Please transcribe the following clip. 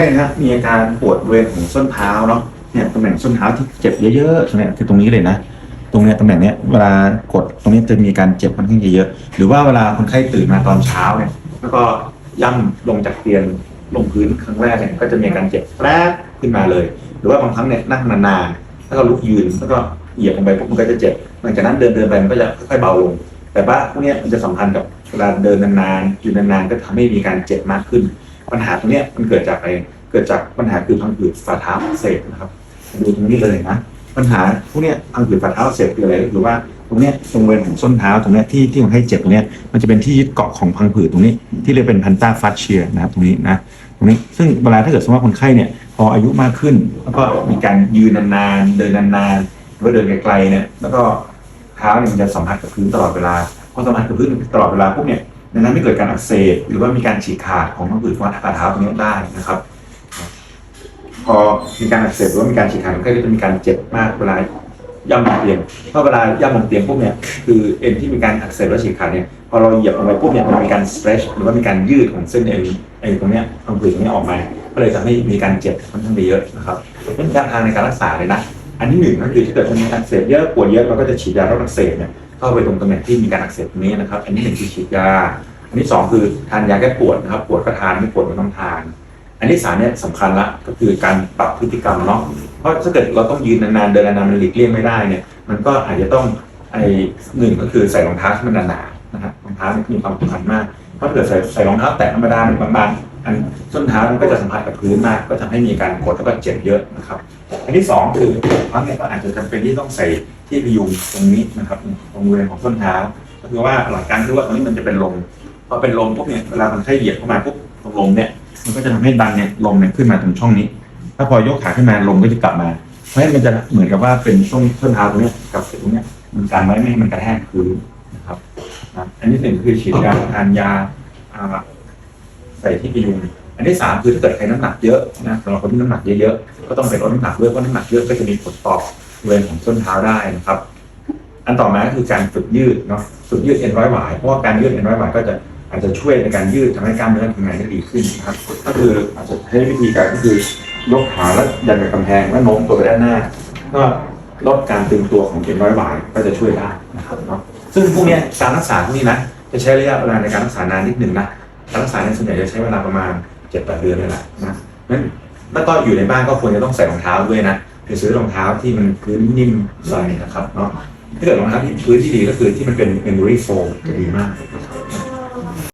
ใช่ฮะมีอาการปวดบริเวณของส้นเท้าเนาะเนี่ยตำแหน่งส้นเท้าที่เจ็บเยอะๆเนี่ยคือตรงนี้เลยนะ ตรงเนี้ยตำแหน่งเนี้ยเวลากดตรงนี้จะมีการเจ็บค่อนข้างเยอะๆหรือว่าเวลาคนไข้ตื่นมาตอนเช้าเนี่ยแล้วก็ย่ำลงจากเตียงลงพื้นครั้งแรกเนี่ยก็จะมีอาการเจ็บแป๊บขึ้นมาเลย หรือว่าบางครั้งเนี่ยนั่งนานๆแล้วก็ลุกยืนแล้วก็เหยียบลงไปปุ๊บมันก็จะเจ็บหลังจากนั้นเดินเดินๆไปมันก็จะค่อยๆเบาลง แต่ว่าพวกเนี้ยมันจะสัมพันธ์กับเวลาเดินนานๆอยู่นานๆก็ทำให้มีการเจ็บมากขึ้น ปัญหาตรงนี้มันเกิดจากอะไรเกิดจากปัญหาคือพังผืดฝ่าเท้าอักเสบนะครับดูตรงนี้เลยนะปัญหาพวกนี้พังผืดฝ่าเท้าอักเสบคืออะไรหรือว่าตรงเนี้ยตรงบริเวณของส้นเท้าตรงเนี้ยที่ที่คนให้เจ็บตรงเนี้ยมันจะเป็นที่ยึดเกาะของพังผืดตรงนี้ ที่เรียกเป็นพันต้าฟัสเชียนะครับตรงนี้นะตรงนี้ซึ่งเวลาถ้าเกิดสมมติว่าคนไข้เนี่ยพออายุมากขึ้น แล้วก็มีการยืนนานๆเดินนานๆหรือว่าเดินไกลๆเนี่ยแล้วก็เท้าเนี่ยมันจะสัมผัสกับพื้นตลอดเวลาพอสัมผัสกับพื้นตลอดเวลาพวกเนี่ย ดังนั้นไม่เกิดการอักเสบหรือว่ามีการฉีกขาดของพังผืดฝ่าเท้าตรงนี้ได้นะครับ พอมีการอักเสบหรือว่ามีการฉีกขาดคนไข้ก็จะมีการเจ็บมากเวลาย่ำบนเตียงเพราะเวลาย่ำบนเตียงปุ๊บเนี่ยคือเอ็นที่มีการอักเสบและฉีกขาดเนี่ยพอเราเหยียบลงไปปุ๊บเนี่ยมันมีการ stretch หรือว่ามีการยืดของเส้นเอ็นไอ้ตรงเนี้ยตรงผืนตรงนี้ออกมา ก็เลยทำให้มีการเจ็บค่อนข้างเยอะนะครับเป็นการทางในการรักษาเลยนะอันที่หนึ่งก็คือถ้าเกิดมันมีอักเสบเยอะปวดเยอะเราก็จะฉีดยาลดอักเสบเนี่ยเข้าไปตรงตำแหน่งที่มีการอักเสบตรงนี้นะครับ อันที่หนึ่งคือฉีดยา อันที่สองคือทานยาแก้ปวดนะครับ ปวดก็ทานไม่ปวดก็ต้องทาน อันที่สามเนี่ยสำคัญละก็คือการปรับพฤติกรรมเนาะเพราะถ้าเกิดเราต้องยืนนานๆเดินนานๆมันหลีกเลี่ยงไม่ได้เนี่ย มันก็อาจจะต้องไอหนึ่งก็คือใส่รองเท้าที่มันหนาๆนะครับรองเท้าเนี่ยมีความสำคัญมากเพราะถ้าเกิดใส่ใส่รองเท้าแตะธรรมดาเนี่ยบางๆอันส้นเท้ามันก็จะสัมผัสกับพื้นมาก ก็ทำให้มีการกดแล้วก็เจ็บเยอะนะครับ อันที่สองคือบางเนี่ยก็อาจจะจำเป็นที่ต้องใส่ที่พยุงตรงนี้นะครับตรงบริเวณของส้นเท้าก็คือว่าหลักการคือว่าตรงนี้มันจะเป็นลม พอเป็นลมปุ๊บเนี่ยเวลามันไข้เหยียบเข้ามาปุ๊บตรงลมเนี่ยมันก็จะทำให้ดันเนี่ยลมเนี่ยขึ้นมาตรงช่องนี้ ถ้าพอยกขาขึ้นมาลมก็จะกลับมาเพราะฉะนั้นมันจะเหมือนกับว่าเป็นช่วงส้นเท้าตรงเนี้ยกับตรงเนี้ยมันกันไว้ไม่ให้มันกระแทกพื้นนะครับอันที่หนึ่งคือฉีดยาทานยาอ่าใส่ที่พยุงอันที่สามคือถ้าเกิดใครน้ำหนักเยอะนะสำหรับคนที่น้ำหนักเยอะๆก็ต้องไปลดน้ำหนักด้วยเพราะน้ำหนักเยอะก็จะมีผลต่อบริเวณของส้นเท้าได้นะครับ อันต่อมาคือการฝึกยืดเนาะฝึกยืดเอ็นร้อยหวายเพราะว่าการยืดเอ็นร้อยหวายก็จะ อาจจะช่วยในการยืดทำให้กล้ามเนื้อทำงานได้ดีขึ้นนะครับ ก็คืออาจจะใช้วิธีการก็คือยกขาแล้วยันกับกำแพงแล้วโน้มตัวไปด้านหน้า ก็ลดการตึงตัวของเอ็นร้อยหวายก็จะช่วยได้นะครับเนาะซึ่งพวกนี้การรักษาพวกนี้นะจะใช้ระยะเวลาในการรักษานานนิดหนึ่งนะการรักษาในส่วนใหญ่จะใช้เวลาประมาณเจ็ดแปดเดือนเลยแหละนะงั้นแล้วก็อยู่ในบ้านก็ควรจะต้องใส่รองเท้าด้วยนะไปซื้อรองเท้าที่มันพื้นนิ่มใส่นะครับเนาะถ้าเกิดรองเท้าที่พื้นที่ดีก็คือที่มันเป็น memory foam จะดีมากนะครับ